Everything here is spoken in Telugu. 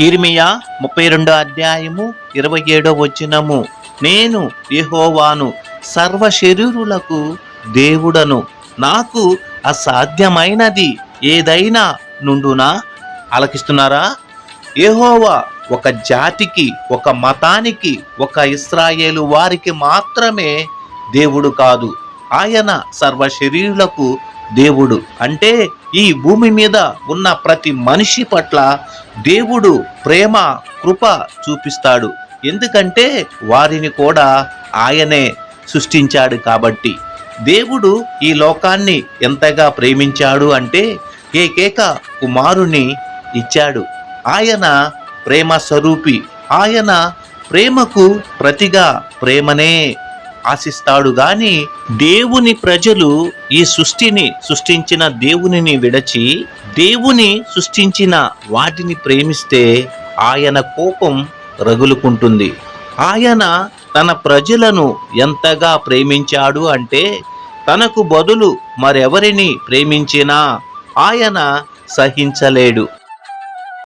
ఇర్మియా ముప్పై రెండో అధ్యాయము ఇరవై ఏడో వచ్చినము నేను యహోవాను సర్వ శరీరులకు దేవుడను. నాకు అసాధ్యమైనది ఏదైనా నుండునా? ఆలకిస్తున్నారా? యెహోవా ఒక జాతికి ఒక మతానికి ఒక ఇస్రాయేలు వారికి మాత్రమే దేవుడు కాదు. ఆయన సర్వ శరీరులకు దేవుడు. అంటే ఈ భూమి మీద ఉన్న ప్రతి మనిషి పట్ల దేవుడు ప్రేమ కృప చూపిస్తాడు. ఎందుకంటే వారిని కూడా ఆయనే సృష్టించాడు కాబట్టి. దేవుడు ఈ లోకాన్ని ఎంతగా ప్రేమించాడు అంటే ఏకేక కుమారుని ఇచ్చాడు. ఆయన ప్రేమ స్వరూపి ఆయన ప్రేమకు ప్రతిగా ప్రేమనే ఆశిస్తాడు గాని దేవుని ప్రజలు ఈ సృష్టిని సృష్టించిన దేవునిని విడచి దేవుని సృష్టించిన వాటిని ప్రేమిస్తే ఆయన కోపం రగులుకుంటుంది. ఆయన తన ప్రజలను ఎంతగా ప్రేమించాడు అంటే తనకు బదులు మరెవరిని ప్రేమించినా ఆయన సహించలేడు.